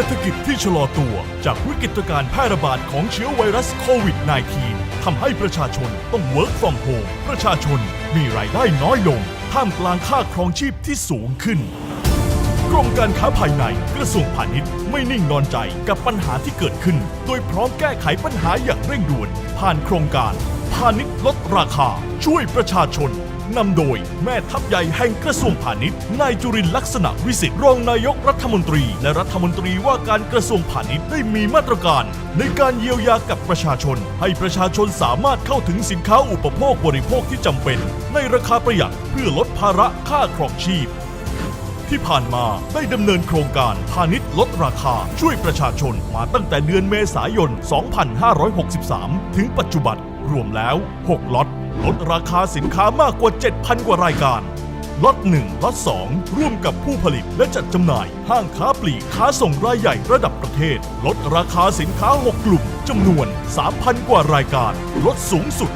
ศรษฐกิจที่ชะลอตัวจากวิกฤตการณ์แพร่ระบาดของเชื้อไวรัสโควิด -19 ทำให้ประชาชนต้อง work from home ประชาชนมีรายได้น้อยลง ท่ามกลางค่าครองชีพที่สูงขึ้น กรมการค้าภายในกระทรวงพาณิชย์ไม่นิ่งนอนใจกับปัญหาที่เกิดขึ้น โดยพร้อมแก้ไขปัญหาอย่างเร่งด่วน ผ่านโครงการ พาณิชย์ลดราคา ช่วยประชาชน นำโดยแม่ทัพใหญ่แห่งกระทรวงพาณิชย์นายจุรินลักษณะวิสิทธิ์รองนายกรัฐมนตรี และรัฐมนตรีว่าการกระทรวงพาณิชย์ได้มีมาตรการ ในการเยียวยากับประชาชน ให้ประชาชนสามารถเข้าถึงสินค้าอุปโภคบริโภคที่จำเป็น ในราคาประหยัดเพื่อลดภาระค่าครองชีพที่ผ่านมาได้ดำเนินโครงการพาณิชย์ลดราคาช่วยประชาชนมาตั้งแต่เดือนเมษายน 2563 ถึงปัจจุบันรวมแล้ว 6 ล็อต ลดราคาสินค้ามากกว่า 7,000 กว่ารายการล็อต1ล็อต2 ร่วมกับผู้ผลิตและจัดจำหน่าย ห้างค้าปลีกค้าส่งรายใหญ่ระดับประเทศ ลดราคาสินค้า 6 กลุ่มจำนวน 3,000 กว่ารายการ ลดสูงสุด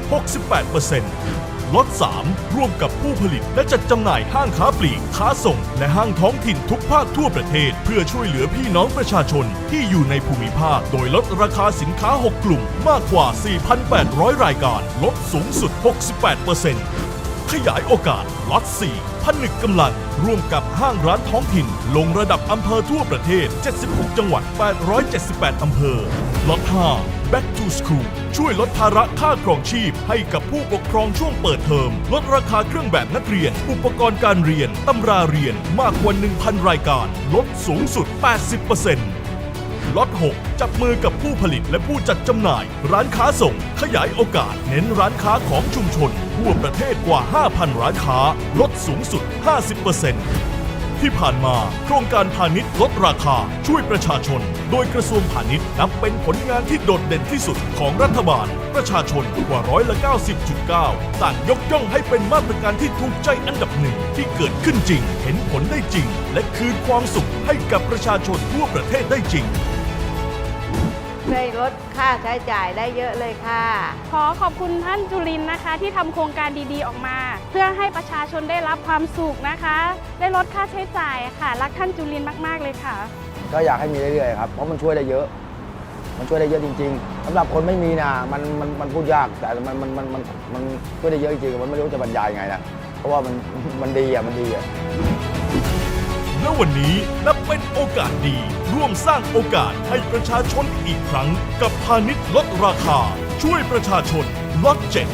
68% ล็อต3 ร่วมกับผู้ผลิตและจัดจำหน่ายห้างค้าปลีก ค้าส่ง และห้างท้องถิ่นทุกภาคทั่วประเทศ เพื่อช่วยเหลือพี่น้องประชาชนที่อยู่ในภูมิภาค โดยลดราคาสินค้า 6 กลุ่มมากกว่า 4,800 รายการ ลดสูงสุด 68%ขยายโอกาสล็อต4ผนึกกำลัง ร่วมกับห้างร้านท้องถิ่น ลงระดับอำเภอทั่วประเทศ 76 จังหวัด 878 อำเภอล็อต5 Back to School ช่วยลดภาระค่าครองชีพ ให้กับผู้ปกครองช่วงเปิดเทอม ลดราคาเครื่องแบบนักเรียน อุปกรณ์การเรียน ตำราเรียนมากกว่า 1,000 รายการ ลดสูงสุด 80%ล็อต6จับมือกับผู้ผลิตและผู้จัดจำหน่าย ร้านค้าส่ง ขยายโอกาส เน้นร้านค้าของชุมชน ทั่วประเทศกว่า 5,000 ร้านค้า ลดสูงสุด 50% ที่ผ่านมาโครงการพาณิชย์ลดราคาช่วยประชาชน โดยกระทรวงพาณิชย์นับเป็นผลงานที่โดดเด่นที่สุดของรัฐบาล ประชาชนกว่าร้อยละ 90.9 ต่างยกย่องให้เป็นมาตรการที่ถูกใจอันดับหนึ่งที่เกิดขึ้นจริง เห็นผลได้จริง และคืนความสุขให้กับประชาชนทั่วประเทศได้จริง ช่วยลดค่าใช้จ่ายได้เยอะเลยค่ะ ขอขอบคุณท่านจุลินทร์นะคะ ที่ทำโครงการดีๆออกมา เพื่อให้ประชาชนได้รับความสุขนะคะ ได้ลดค่าใช้จ่ายค่ะ รักท่านจุลินทร์มากๆเลยค่ะ ก็อยากให้มีเรื่อยๆครับเพราะมันช่วยได้เยอะ มันช่วยได้เยอะจริงๆสำหรับคนไม่มีนะมันมันมันพูดยากแต่มันมันมันมันมันช่วยได้เยอะจริงๆมันไม่รู้จะบรรยายไงนะเพราะว่ามันมันดีอะมันดีอะและ วันนี้นับเป็นโอกาสดี ร่วมสร้างโอกาสให้ประชาชนอีกครั้ง กับพาณิชย์ลดราคา ช่วยประชาชนลดเจ็ด